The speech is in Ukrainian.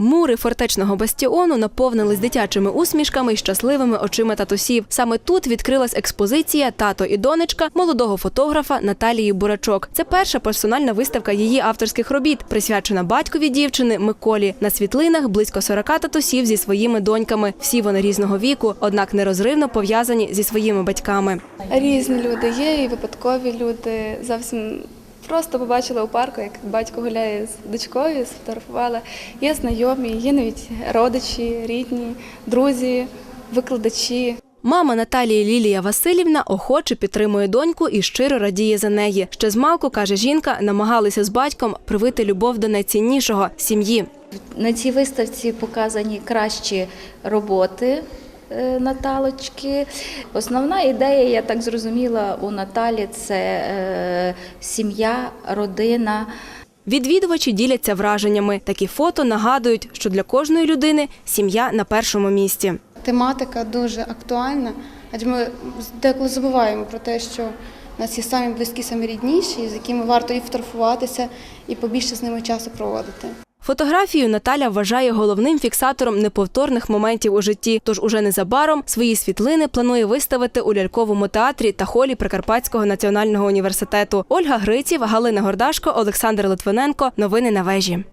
Мури фортечного бастіону наповнились дитячими усмішками і щасливими очима татусів. Саме тут відкрилась експозиція Тато і донечка молодого фотографа Наталії Бурачок. Це перша персональна виставка її авторських робіт, присвячена батькові дівчини Миколі. На світлинах близько 40 татусів зі своїми доньками. Всі вони різного віку, однак нерозривно пов'язані зі своїми батьками. Різні люди є, і випадкові люди. Зовсім просто побачила у парку, як батько гуляє з дочкою, сфотографувала. Є знайомі, є навіть родичі, рідні, друзі, викладачі. Мама Наталії Лілія Васильівна охоче підтримує доньку і щиро радіє за неї. Ще з малку, каже жінка, намагалися з батьком привити любов до найціннішого сім'ї. На цій виставці показані кращі роботи Наталочки. Основна ідея, я так зрозуміла, у Наталі це е, сім'я, родина. Відвідувачі діляться враженнями. Такі фото нагадують, що для кожної людини сім'я на першому місці. Тематика дуже актуальна, адже ми деколи забуваємо про те, що у нас є самі близькі, самі рідніші, з якими варто і фотографуватися, і побільше з ними часу проводити. Фотографію Наталя вважає головним фіксатором неповторних моментів у житті. Тож уже незабаром свої світлини планує виставити у ляльковому театрі та холі Прикарпатського національного університету. Ольга Гриців, Галина Гордашко, Олександр Литвиненко. Новини на вежі.